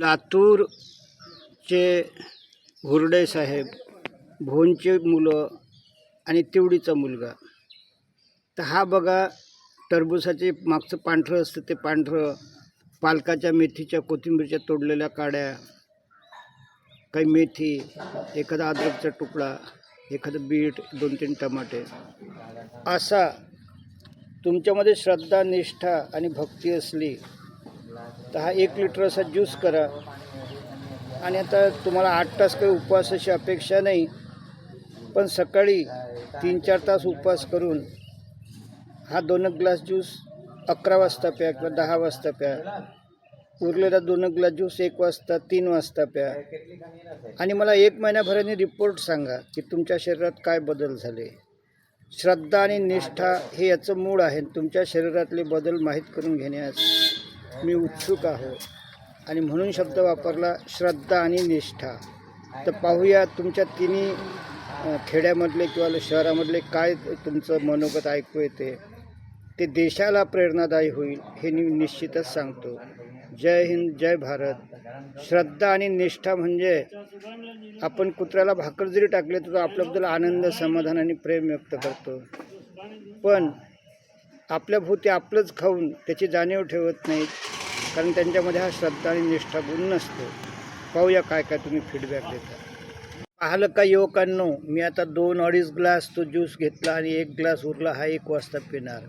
लातूरचे हुरडे साहेब भोनचे मुलं आणि तिवडीचा मुलगा. तर हा बघा टरबुसाचे मागचं पांढरं असतं ते पांढरं पालकाच्या मेथीच्या कोथिंबीरच्या तोडलेल्या काड्या काही मेथी एखादा अद्रकचा तुकडा एखादं बीट दोन तीन टमाटे. असा तुमच्यामध्ये श्रद्धा निष्ठा आणि भक्ती असली तर हा एक लिटर असा ज्यूस करा. आणि आता तुम्हाला आठ तास काही उपवासाची अपेक्षा नाही पण सकाळी तीन चार तास उपवास करून हा दोन ग्लास ज्यूस अकरा वाजता प्या किंवा दहा वाजता प्या. उरलेला दोन ग्लास ज्यूस एक वाजता तीन वाजता प्या. आणि मला एक महिन्याभराने रिपोर्ट सांगा की तुमच्या शरीरात काय बदल झाले. श्रद्धा आणि निष्ठा हे याचं मूळ आहे तुमच्या शरीरातले बदल माहीत करून घेण्यास मी उत्सुक आहो. आणि म्हणून शब्द वापरला श्रद्धा आणि निष्ठा. तर पाहूया तुमच्या तिन्ही खेड्यामधले किंवा शहरामधले काय तुमचं मनोगत ऐकू येते. ते देशाला प्रेरणादायी होईल हे मी निश्चितच सांगतो. जय हिंद जय भारत. श्रद्धा आणि निष्ठा म्हणजे आपण कुत्र्याला भाकर जरी टाकले तर तो आपल्याबद्दल आनंद समाधान आणि प्रेम व्यक्त करतो. पण आपल्या भोवती आपलंच खाऊन त्याची जाणीव ठेवत नाहीत. कारण त्यांच्यामध्ये हा श्रद्धा आणि निष्ठा गुण नसतो. पाहूया काय काय तुम्ही फीडबॅक देता. पाहिलं का युवकांनो मी आता दोन अडीच ग्लास तो ज्यूस घेतला आणि एक ग्लास उरला हा एक वाजता पिणार.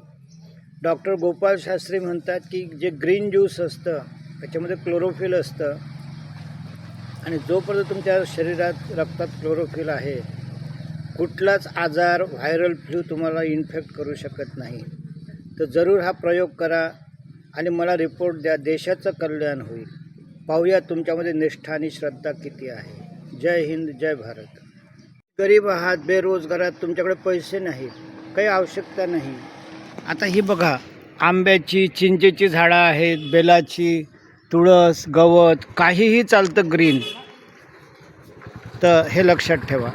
डॉक्टर गोपाल शास्त्री म्हणतात की जे ग्रीन ज्यूस असतं त्याच्यामध्ये क्लोरोफिल असतं. आणि जोपर्यंत तुमच्या शरीरात रक्तात क्लोरोफिल आहे कुठलाच आजार व्हायरल फ्लू तुम्हाला इन्फेक्ट करू शकत नाही. तर जरूर हा प्रयोग करा आणि मला रिपोर्ट द्या. देशाचं कल्याण होईल. पाहूया तुमच्यामध्ये निष्ठा आणि श्रद्धा किती आहे. जय हिंद जय भारत. गरीब आहात बेरोजगारात तुमच्याकडे पैसे नाहीत. काही आवश्यकता नाही. आता ही बघा आंब्याची चिंचेची झाडं आहेत बेलाची तुळस गवत काहीही चालतं ग्रीन तर हे लक्षात ठेवा.